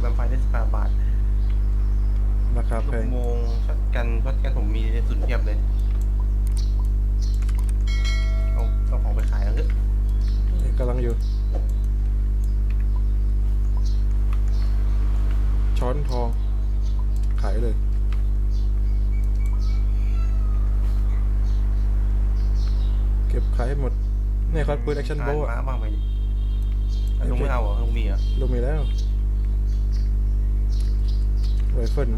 แวมไพร์ได้สิบแปดบาทราคาลูแพกงโมงช็อตกันช็อตกันผมมีในสุนเทียบเลยเอาเอาของไปขายแล้วเถอะกำลังอยู่ ช้อนทอง ขายเลย เก็บขายให้หมด เนี่ยครับปืนแอคชั่นโบอ่าอะม้าบ้างไหมอะลุงไม่เอาเหรอลุงมีเหรอ ลงมีแล้ว ไรเฟิล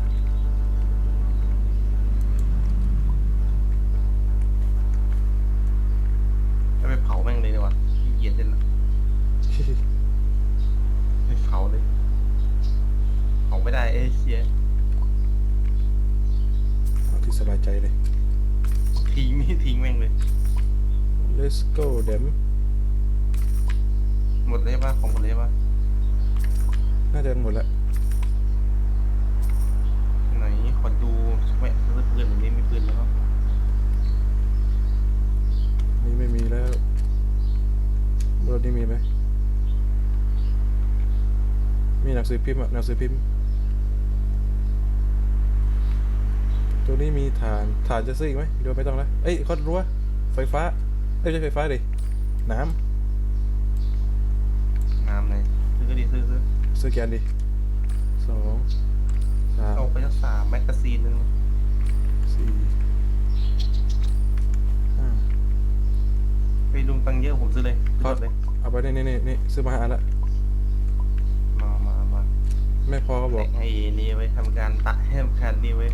จะไปเผาแม่งเลยดีกว่าขี้เกียจเล่นละไปเผาเลย เผาไม่ได้เอ้ยเชียเอาที่สบายใจเลย ทิ้งนี่ทิ้งแม่งเลย let's go them หมดเลยป่ะของหมดเลยป่ะน่าจะหมดแล้ว ไหน ขอดูแม่ซื้อปืนหรือไม่มีปืนแล้วนี่ไม่มีแล้วรถนี่มีไหมมีหนังสือพิมพ์อะหนังสือพิมพ์ ตัวนี้มีฐานฐานจะซื้ออีกไหมเดี๋ยวไม่ต้องแล้วเอ้ยคอนรั้วไฟฟ้าเอ้ยไม่ใช่ไฟฟ้าดิน้งามเลยซื้อก็ดีซื้อซื้อำซื้อแกนดิสอง สามเอาไปสักสามแมกกาซีนหนึงสี่ห้าไปลุงตังค์เยอะผมซื้อเลยซื้อหมดเลยเอาไปนี่นี่นี่นี่ซื้อมาหาอันละมามามาไม่พอก็บอกแต่งให้นี่ไว้ทำการตัดให้ทำการนี่ไว้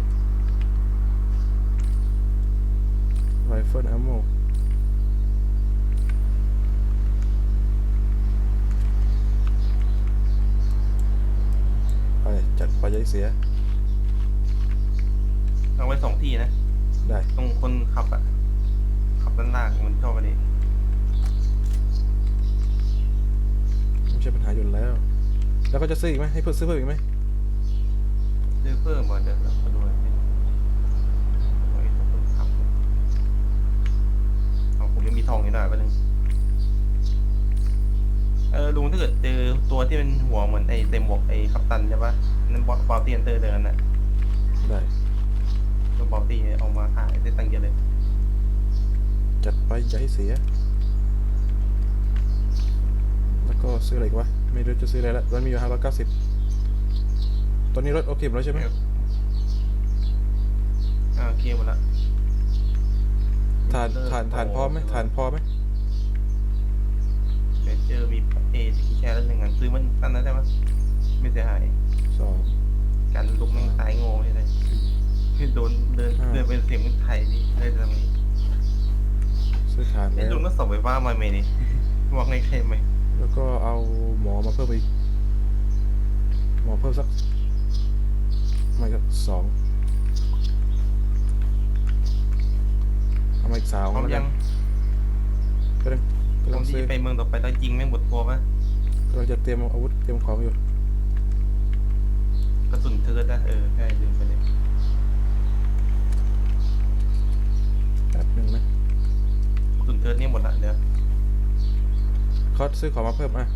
ไรเฟิลอัมโมไปจัดไปยัย เสีย เอาไว้สองที่นะ ได้ตรงคนขับอะขับด้านล่างมันชอบอันนี้ ไม่ใช่ปัญหาอยู่แล้ว แล้วก็จะซื้ออีกไหมให้เพิ่มซื้อเพิ่มอีกไหมซื้อเพิ่มมาเดี๋ยวเราขอดูหน่อยสิโอ้ยคนขับเอาผมยังมีทองอยู่หน่อยแป๊บนึงเออลุงถ้าเกิดเจอตัวที่เป็นหัวเหมือนไอ้เต็มหมวกไอ้คัปตันใช่ปะ นั่นบอสบอลตี้อันเตอร์เดินน่ะได้ตัวบอลตี้เอามาขายได้ตังค์เยอะเลย จัดไปอย่าให้เสีย แล้วก็ซื้ออะไรอีกวะ ไม่รู้จะซื้ออะไรละตอนมีอยู่ห้าร้อยเก้าสิบตอนนี้รถโอเคหมดแล้วใช่ไหมอ่าโอเคหมดละฐานฐานฐานพร้อมไหมฐานพอไหมเดี๋ยวเจอมีเอที่แชร์แล้วหนึ่งอันซื้อมันตั้นนั้นได้ปะไม่เสียหาย สอง การลุกแม่งตายโง่ใช่ไหมคือโดนเดินอ่า เดินเป็นเสียงไทยนี่เลยทำนี้ซื้อฐานไอ้แล้วลุงก็สอบไฟฟ้ามาไหมนี่วางในใครไหมแล้วก็เอาหมอมาเพิ่มอีก หมอเพิ่มสักไม่ก็สองเอามาอีกสาวพร้อมแล้วกัยันงก็ต้องพก็ร้ต้ออมงที่ซื้อไปเมืองต่อไปแล้วยิงแม่งหมดตัวปะกำลังจะเตรียมอาวุธเตรียมของอยู่ กระสุนเทิร์ดนะเออใช่ลืมไปเลยแป๊บหนึ่งนะกระสุนเทิร์ดนี่หมดละเดี๋ยวคอสซื้อของมาเพิ่มอะ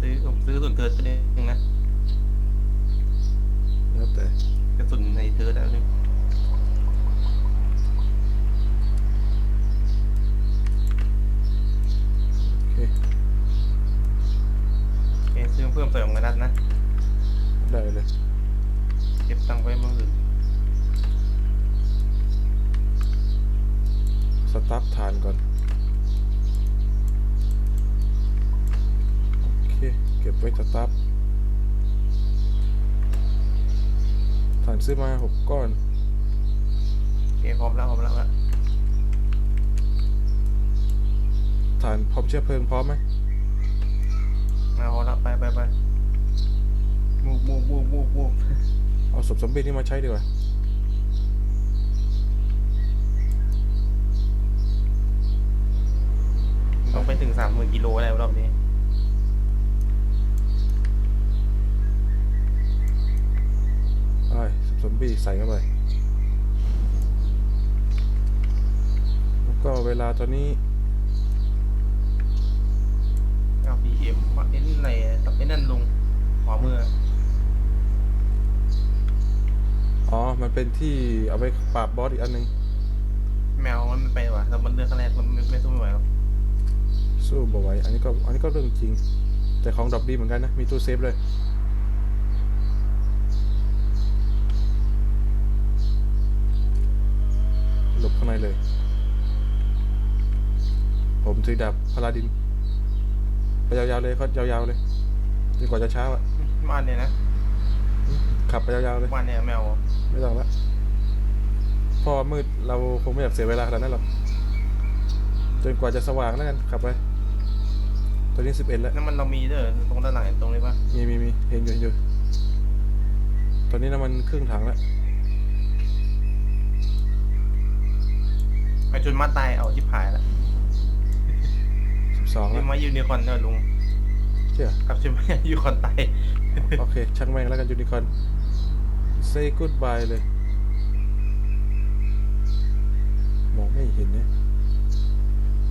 ซื้อผมซื้อกระสุนเทิร์ดไปหนึงนะแล้วแต่กระสุนในเทิร์ดแล้วนึงโอเคโอเคซื้อเพิ่มใส่ของกระนัดนะ ได้เลย เก็บตังค์ไว้เมื่ออื่นสตาร์ทฐานก่อน โอเค เก็บไว้สตาร์ทฐานซื้อมาหกก้อนโอเคพร้อมแล้วพร้อมแล้วละฐานพร้อมเชื้อเพลิงพร้อมไหมมาพร้อมแล้วไปไปไป มูฟมูฟมูฟมูฟมูฟเอาศพซอมบี้นี่มาใช้ดีกว่าต้องไปถึงสามหมื่นกิโลแล้วรอบนี้ ไอ้ศพซอมบี้ใส่เข้าไป แล้วก็เวลาตอนนี้ เอาพีเอ็มว่าเอ็นอะไรอะไอ้นั่นลุงขวามือ มันเป็นที่เอาไปปราบบอสอีกอันหนึง แมวมันไม่ไปว่ะเรามันเลือกครั้งแรกมันไม่ไม่สู้ไม่ไหวหรอกสู้บ่ไหวอันนี้ก็อันนี้ก็เรื่องจริง แต่ของดรอปดีเหมือนกันนะ มีตู้เซฟเลย หลบข้างในเลย ผมถือดาบพาราดิน ไปยาวๆเลยเขายาวๆเลยจนกว่าจะเช้าอะบ้านเนี่ยนะ ขับไปยาวๆเลยบ้านเนี่ยแมวอะ ไม่ต้องละ พอมืดเราคงไม่อยากเสียเวลาขนาดนั้นหรอกจนกว่าจะสว่างแล้วกันขับไปตอนนี้สิบเอ็ดแล้ว น้ำมันเรามีเด้อตรงด้านหลังเห็นตรงนี้ปะมีมีมีเห็นอยู่เห็นอยู่ตอนนี้น้ำมันครึ่งถังแล้วไปจนมาตายเอาชิบหายละสิบสองนี่แล้วมายูนิคอร์นเนอะลุงเชื่อกับชิมายูนิคอร์นตาย โอเคช่างแม่งแล้วกันยูนิคอน say goodbye เลย มองไม่เห็นเนี่ย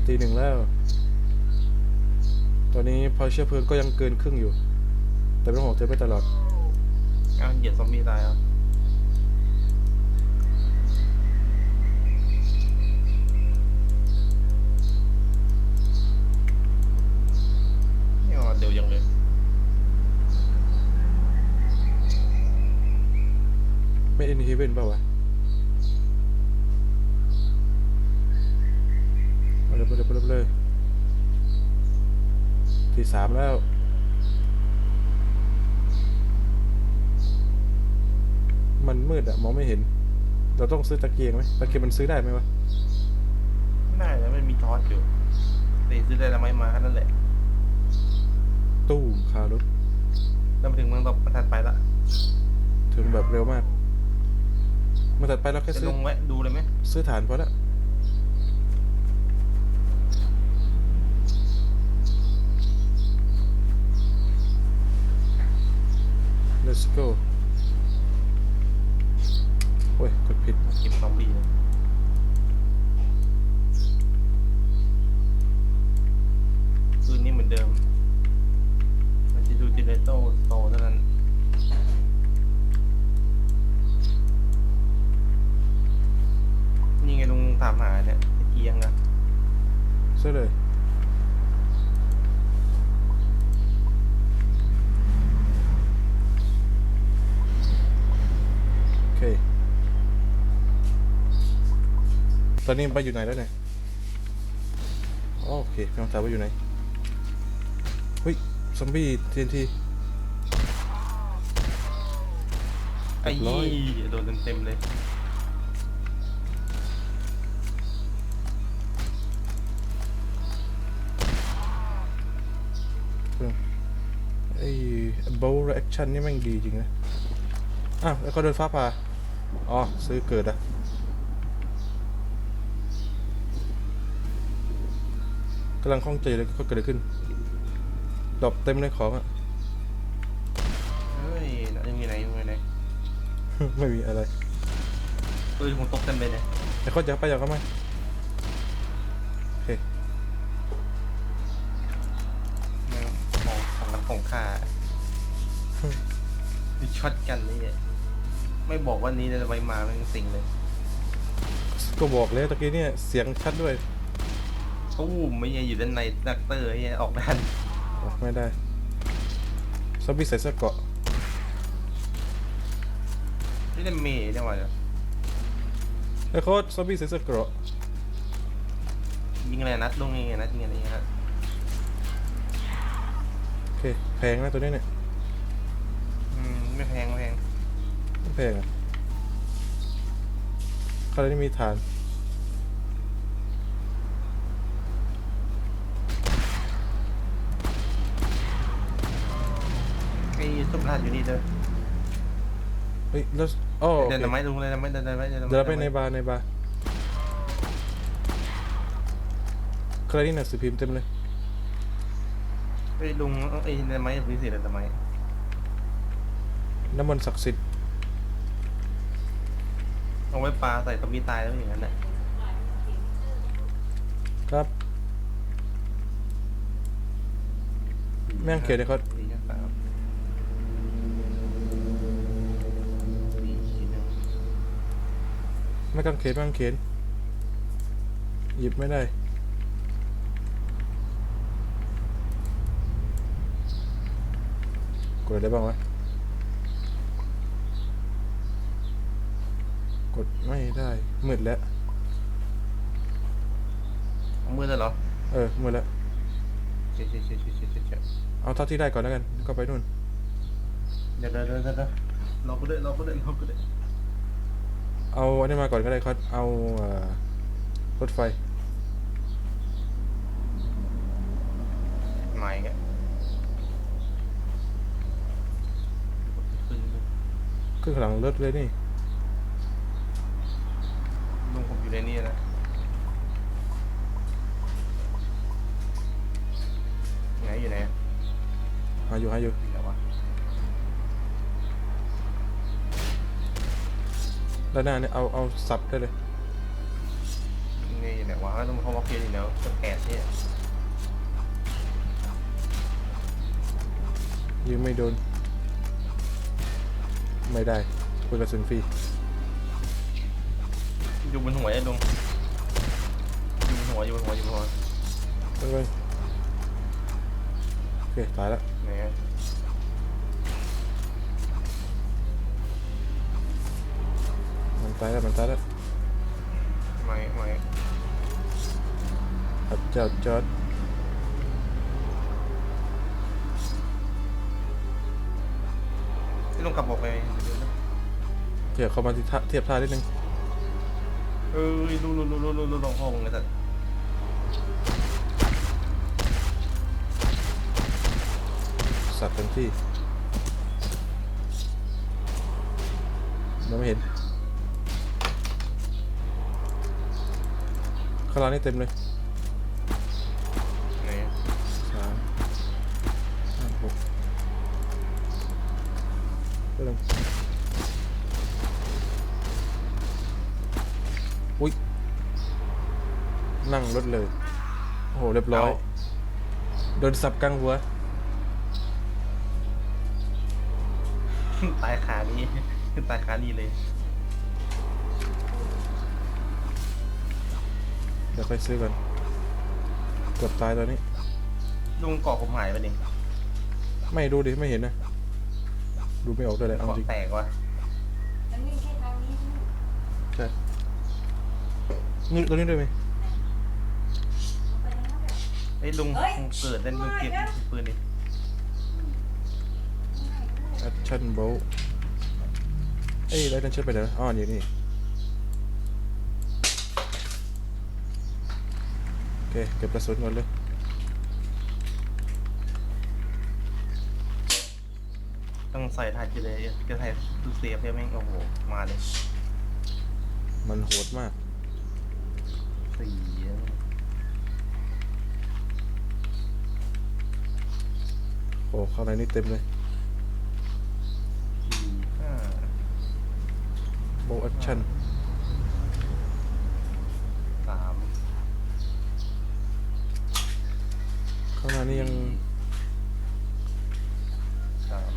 ตีหนึ่งแล้ว ตอนนี้พอเชื้อเพลิงก็ยังเกินครึ่งอยู่ แต่ไม่ต้องห่วงเจอไม่ตลอดเอาเหยียดซอมบี้ตายเอาเนี่ยเดี๋ยวยังเลย ไม่อินเฮเว่นเปล่าวะมาเลยมาเลยมาเลยมาเลยที่สามแล้วมันมืดอะมองไม่เห็น เราต้องซื้อตะเกียงไหมตะเกียงมันซื้อได้ไหมวะไม่ได้แล้วมันมีทอสอยู่เดี๋ยวซื้อได้แล้วไม่มาแค่นั้นแหละ ตู้คารถแล้วมาถึงเมืองตกมันถัดไปละ ถึงแบบเร็วมาก มาตัดไปเราแค่จะซื้ลอ งแวะดูเลยไหมซื้อฐานพอละ let's go โอ้ย กดผิดเก็บซอมบี้เลย ตอนนี้ไปอยู่ไหนแล้วเนี่ยอ๋อโอเคพี่น้องถามว่าอยู่ไหนเฮ้ยซอมบี้ TNT ไอ้เรียบร้ยี่อยโดนเต็มๆเลย ไอ้โบว์แอคชั่นนี่แม่งดีจริงนะ อ้าว แล้วก็เดินฟ้าผ่า อ๋อ ซื้อเกิดอะำลังคล่องใจเลยก็เกิดอะไรขึ้นดรอปเต็มเลยของอะ เฮ้ยยังมีไหนยังมีไหนไม่มีอะไรปืนผมตกเต็มเลยเนี่ยไอ้คนจะไปอยากเข้าไหมโอเคแม่งของของกันของข้ามีช็อตกันนี่เนี่ยไม่บอกว่านี้จะไว้มาแม่งสิงเลย ก็บอกแล้วตะกี้เนี่ยเสียงชัดด้วย ตู้มไม่ยังอยู่ด้านในดักเตอร์ไอ้เหี้ยออกด้านออกไม่ได้ซอมบี้ใส่เสื้อเกราะนี่จะเมย์ได้ไหมเนี่ยไอ้โคตรซอมบี้ใส่เสื้อเกราะยิงอะไรนัดลงยังไงนัดยิงอะไรเงี้ยฮะโอเคแพงนะตัวนี้เนี่ยอืมไม่แพงไม่แพงไม่แพงอะคราวนี้มีฐาน ไอ้สุภาพอยู่นี่เด้อเฮ้ยแล้วอ๋อโอเดินเคทำไมลุงเลยทำไมเดินทำไมเดินทำไมเดี๋ยวเราไปในบาร์ในบาร์ใครนี่หนังสือพิมพ์เต็มเลย ไอ้ลุงไอ้ทำไมพื้นสีทำไมน้ำมันต์ศักดิ์สิทธิ์เอาไว้ปลาใส่ตอมบี้ตายแล้วอย่างนั้นแหละครับ แม่งเขียนเลยครับ สี่ ไม่กางเขนไม่กางเขนหยิบไม่ได้ กดอะไรได้บ้างวะกดไม่ได้มืดแล้วเอามือเลยเหรอ เออมืดแล้วเชี่ยเชี่ยเชี่ยเชี่ยเชี่ยเชี่ยเชี่ยเอาเท่าที่ได้ก่อนแล้วกัน ก็ไปนู่นเดี๋ยวเดี๋ยวเดี๋ยวเดี๋ยวเราก็ได้เราก็ได้เราก็ได้ เอาอันนี้มาก่อนก็ได้ครับเอาเอ่อรถไฟมาอีกแล้วขึ้นขึ้นข้างหลังรถเลยนี่ ด้านหน้าเนี่ยเอาเอาสับได้เลย นี่อยู่ไหนวะต้องเขาบอกเพียอยู่แล้วจะแปดเนี่ยยิงไม่โดน ไม่ได้ปืนกระสุนฟรีอยู่บนหัวไอ้ลุงอยู่บนหัวอยู่บนหัวอยู่บนหัวเฮ้ยโอเคตายแล้วไหน ตายแล้วมันตายแล้วไม่ไม่พระเจ้าจอร์ดที่ลุงกลับบอกไปเดี๋ยวนะเทียบเข้ามาที่ท่าเทียบท่านิดนึงเอ้ยลุงลุงลุงลุงลุงลุงลองห้องเลยสัตว์สับเต็มที่มองไม่เห็นข้างล่างนี่เต็มเลยไหนอะสามห้าหกเริ่มอุ้ยนั่งรถเลย โอ้โห เรียบร้อย โดนสับกลางหัว ตายขานี้ตายขานี้เลย ดี๋ยวไปซื้อกันเกือบตายตอนนี้ ลุงเกาะผมหายไปดิไม่ดูดิ ไม่เห็นนะ ดูไม่ออกด้วยเลยเอาเกาะจริงแตกว่ะมันวิ่งแค่ทางนี้ใช่ไหมใช่นี่ตัวนี้ด้วยไหมไปแล้วแบบไอ้ยลุงเฮ้ย ลุงเกิดได้ลุงเก็บปืนดิแอคชั่นโบลเอ้ยแล้วนั่นใช่ไปไหนวะอ๋ออยู่นี่ โอ เคเก็บกระสุนก่อนเลย ต้องใส่ทายจีเลยจะใส่ตู้เซฟเนี่ยแม่งโอ้โห มาเลยมันโหดมาก สี่โอ้ข้างในนี่เต็มเลยสี่ห้า โบแอคชั่นสาม ข้างในนี่ยังสาม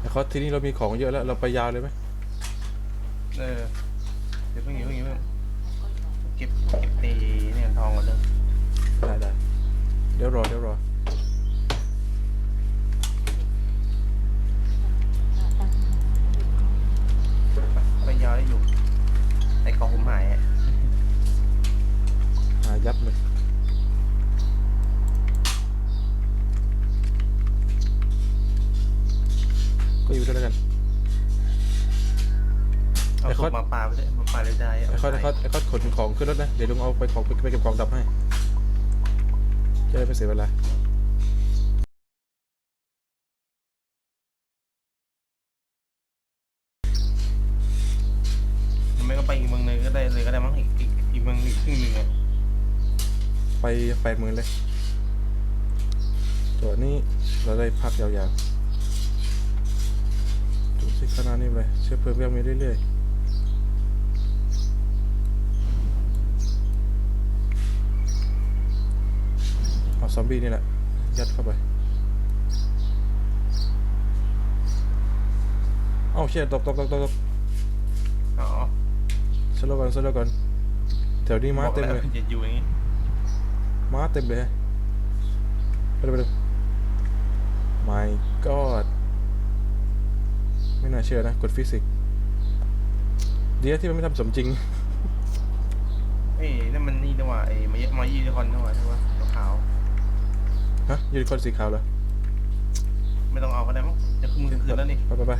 แต่เขาที่นี่เรามีของเยอะแล้ว เราไปยาวเลยไหมเออเดี๋ยวเพิ่งอย่าเพิ่งอย่าเพิ่งเก็บเก็บตีเนี่ยทองก่อนเลยได้ได้เดี๋ยวรอเดี๋ยวรอไปยาวได้อยู่แต่เกาะผมหายอะ หายับเลยก็อยู่ด้วยแล้วกันเอาไอ้ศคอพดมาปาไปเลยมาปาเลยได้ไอ้คอดไอ้คอดไอ้คอดขนของขึ้นรถนะ เดี๋ยวลุงเอาไปของไปไปเก็บของดับให้ จะได้ไม่เสียเวลา แปดหมื่นเลย ตัวนี้เราได้พักยาวๆดูสิขนาดนี้เลยเชื้อเพลิงยังมีเรื่อยๆเอาซอมบี้นี่แหละ ยัดเข้าไป เอ้าเชี่ยตกตกตกตกตกอ๋อสโลว์ก่อนสโลว์ก่อนแถวนี้ม้าบอกเต็มแล้วเลย จะอยู่อย่างนี้ ม้าเต็มเลยไปดูไปดู my god ไม่น่าเชื่อนะกฎฟิสิกส์ดีนะที่มันไม่ทำสมจริง เอ้ยนั่นมันนี่ด้วยว่าไอ้มามายีนิคอนด้วยว่าใช่ปะขาว ฮะยูนิคอร์นสีขาวเหรอๆไม่ต้องเอาก็ได้มั้งจะคืนคืนแล้วนี่ไปไปไป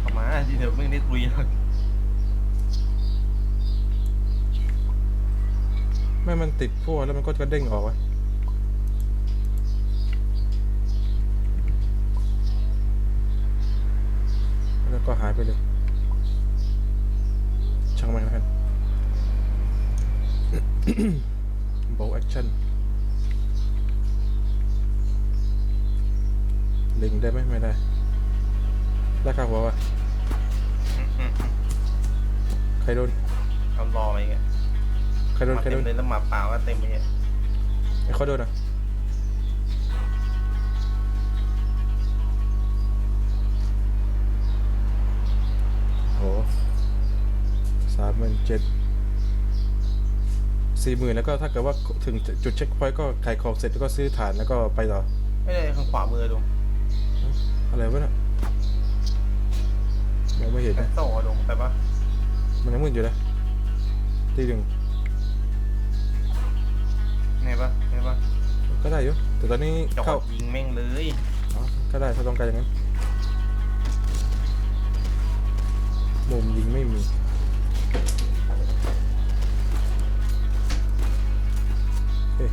เอามาที่เดี๋ยวไม่ได้คุยหรอก ไม่มันติดพวกแล้วมันก็กระเด้งออกวะแล้วก็หายไปเลย ช่างมันแล้วกันโบแอคชั่นเล็งได้ไหมไม่ได้ราคาหัววะอืมอืมอืมใครโดนเอารอไปอีกอะใครโดนมาใครเต็โดมนเลยแล้วหมาเปล่าก็เต็มไปเนี่ยไอ้เขาโดนอะโหสามหมื่นเจ็ดสี่หมื่นแล้วก็ถ้าเกิดว่าถึงจุดเช็คพอยต์ก็ขายของเสร็จแล้วก็ซื้อฐานแล้วก็ไปต่อ ไม่ได้ข้างขวามือตรงอะไรวะน่ะมองไม่เห็นแอนะสโซ่ตรงไปปะมันยังมืดอยู่นะตีหนึ่ง ไงปะไงปะก็ได้อยู่แต่ตอนนี้จอเข้าดยิงแม่งเลยอ๋อก็ได้ถ้าต้องการอย่างนั้นมุมยิงไม่มีเฮ้ย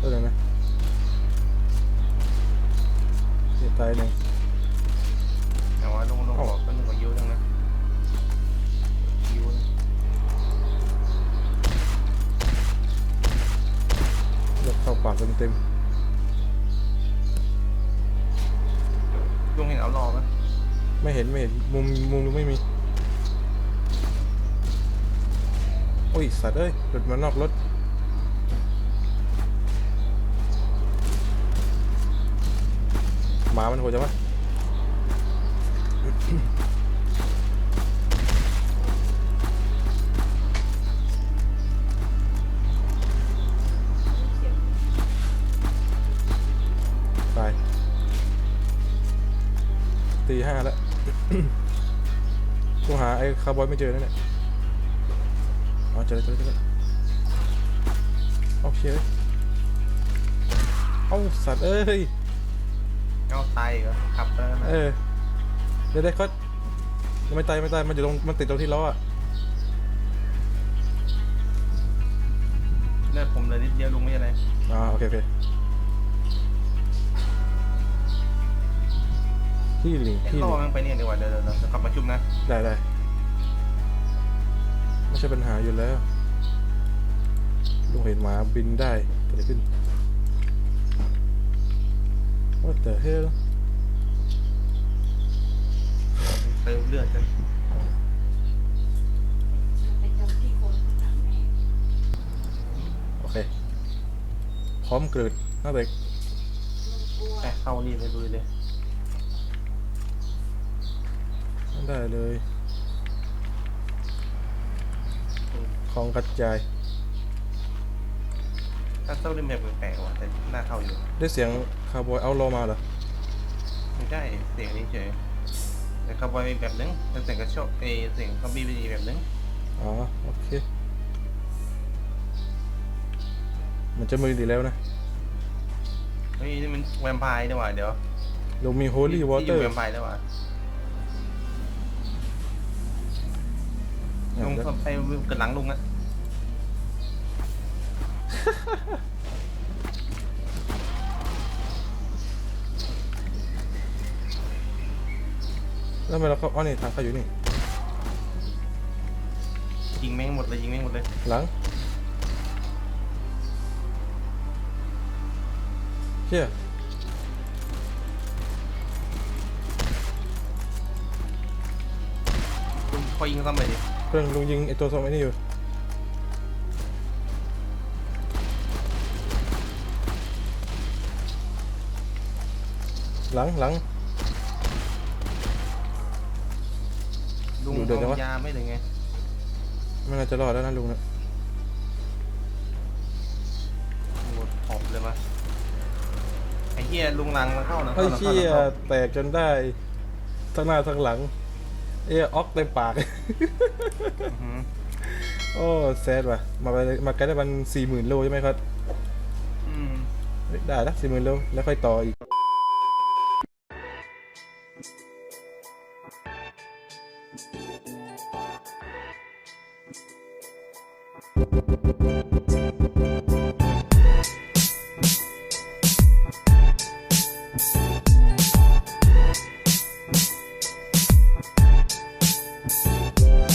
ก็เลยนะเดี๋ยวตายหนึ่ง มุมมุมดูไม่มี โอ้ย สัตว์เอ้ย หลุดมานอกรถ หมามันโหดจังวะาไอ้คาร์บอยไม่เจอแล้วเนี่ยอ๋อเจอแล้วเจอแล้วเจอแล้วโอเคเว้ยเอ้าสัตว์เอ้ยเอาตายอีกเหรอขับไปแล้วนะเออเดี๋ยวได้ก็ไม่ตายไม่ตายมันอยู่ตรงมันติดตรงที่ล้ออะเลือดผมเลยนิดเดียวลุงไม่ใช่อะไรอ่าโอเคโอเคที่หลิงที่หรลิองแม่งไปเนี่ยดีกว่าเดี๋ยวเดี๋ยวเดี๋ยวกลับมาชุบนะได้ได้ ไม่ใช่ปัญหาอยู่แล้วลุงเห็นหมาบินได้เกิดอะไรขึ้น What the hell เติมเลือดกันไปจำที่โคนข้างหลังแม่โอเค พร้อมเกิดตั้งแต่ลุงกลัวไปเข้านี่ไปดูเลยได้เลย ของกระจาย ถ้าเต้าเล่นแบบแปลกๆว่ะแต่หน้าเข้าอยู่ได้เสียงคาร์บอยเอาโลมาเหรอ ไม่ใช่เสียงนี้เฉยแต่คาร์บอยแบบนึงแต่เสียงกระโชกเอยเสียงคอมบี้เป็นอีกแบบนึงอ๋อ โอเค มันจะมือดีแล้วนะเฮ้ยนี่มันแวมไพร์ดีกว่าเดี๋ยวเรามี holy ที่ water ยู่แวมไพร์ดีกว่าลุงเข้าไปกระหลังลุงอะ แล้วทำไมเราเข้าอ๋อนี่ทางเข้าอยู่นี่ ยิงแม่งหมดเลยยิงแม่งหมดเลยหลังเชี่ยลุงคอยยิงซ้ำเลยดิเพื่อนลุงยิงไอตัวซอมไอ้นี่อยู่ หลังหลัง ลุงดูเดินได้เอาวะยาไม่หรือไงไม่น่าจะรอดแล้วนะลุงนะหมดขอบเลยมาไอ้เหี้ยลุงลังมันเข้านะไอ้เข้านะเชี่ยเข้านะแตกจนได้ ทั้งหน้าทั้งหลัง เอยออกเต็มปากอื้อหือโอ้แซดว่ะ มาไปมาไกลได้มันสี่หมื่นโลใช่ไหมครับอืมได้ละสี่หมื่นโลแล้วค่อยต่ออีก